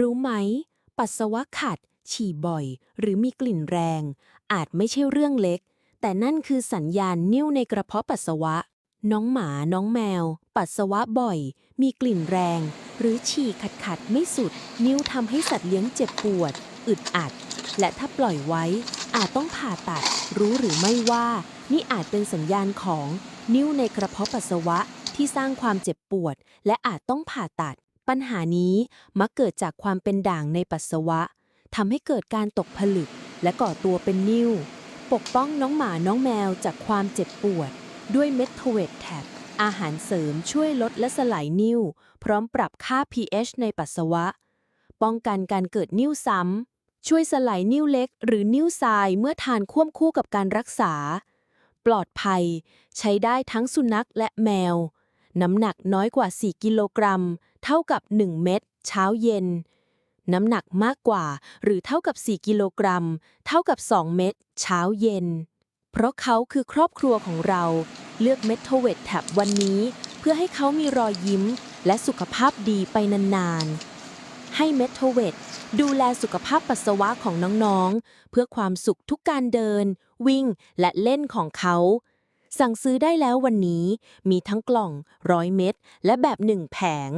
รู้ไหม ปัสสาวะขัด ฉี่บ่อย หรือมีกลิ่นแรง อาจไม่ใช่เรื่องเล็ก แต่นั่นคือสัญญาณนิ่วในกระเพาะปัสสาวะ น้องหมา น้องแมว ปัสสาวะบ่อย มีกลิ่นแรง หรือฉี่ขัดขัดไม่สุด นิ้วทำให้สัตว์เลี้ยงเจ็บปวด อึดอัด และถ้าปล่อยไว้ อาจต้องผ่าตัด รู้หรือไม่ว่า นี่อาจเป็นสัญญาณของ นิ้วในกระเพาะปัสสาวะที่สร้างความเจ็บปวด และอาจต้องผ่าตัด ปัญหานี้มักเกิดจากความเป็นด่างในปัสสาวะทำให้เกิดการตกผลึกและก่อตัวเป็นนิ่ว ปกป้องน้องหมาน้องแมวจากความเจ็บปวด ด้วยเมทโทเวตแท็บอาหารเสริมช่วยลดและสลายนิ่ว พร้อมปรับค่า pH ในปัสสาวะ ป้องกันการเกิดนิ่วซ้ำ ช่วยสลายนิ่วเล็ก หรือนิ่วทรายเมื่อทานควบคู่กับการรักษา ปลอดภัย ใช้ได้ทั้งสุนัขและแมว น้ำหนักน้อยกว่า 4 กิโลกรัม เท่ากับ 1 เม็ดเช้าเย็น น้ำหนักมากกว่า หรือเท่ากับ 4 กิโลกรัม เท่ากับ 2 เม็ดเช้าเย็น เพราะเขาคือครอบครัวของเรา เลือกเมทโทเวตแท็บวันนี้ เพื่อให้เขามีรอยยิ้ม และสุขภาพดีไปนานๆ ให้เมทโทเวตดูแลสุขภาพปัสสาวะของน้องๆ เพื่อความสุขทุกการเดิน วิ่งและเล่นของเขา สั่งซื้อได้แล้ววันนี้ มีทั้งกล่องร้อยเม็ดและแบบหนึ่งแผง